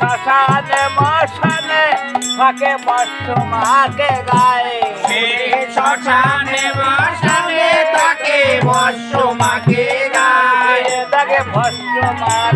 শ্মশানে মশানে ফাঁকে মস্ত মাকে গায়। শ্মশানে মশানে তাকে বর্ষ মাকে গায়। ডাকে ভস্য মাকে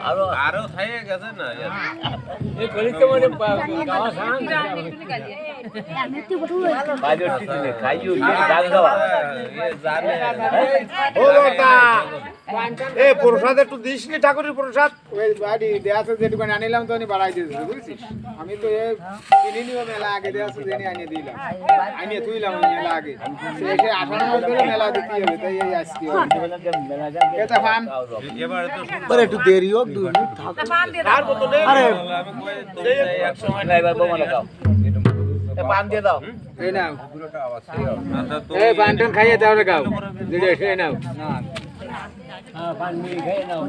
আরও আরও খাইয়ে গেছে না বাইরে টিনে খাইও ডাক দেওয়া ও বাবা এ প্রসাদ একটু দিস নি ঠাকুরের প্রসাদ? ওই বাড়ি দেয়া আছে যেটুকু আনিলাম তো বাড়াই দিয়েছে বুঝছিস? আমি তো এ কিনে নিব মেলা আগে দেয়া আছে জেনে আনিয়ে দিলাম। আনিয়ে তুইলাম ওই মেলা আগে। সে আঠারো মধ্যে মেলা দিতে হবে তাই এই আজকে এটা ফান। এবারে একটু দেরি হোক দুই মিনিট থাক। আর কত নেই এক সময় ড্রাইভার এ পান দিয়ে দাও। এই নাও। এই পান টান খাইয়ে দাও রে গাও। দিদি এসে নাও। à, bàn mì ghê nào?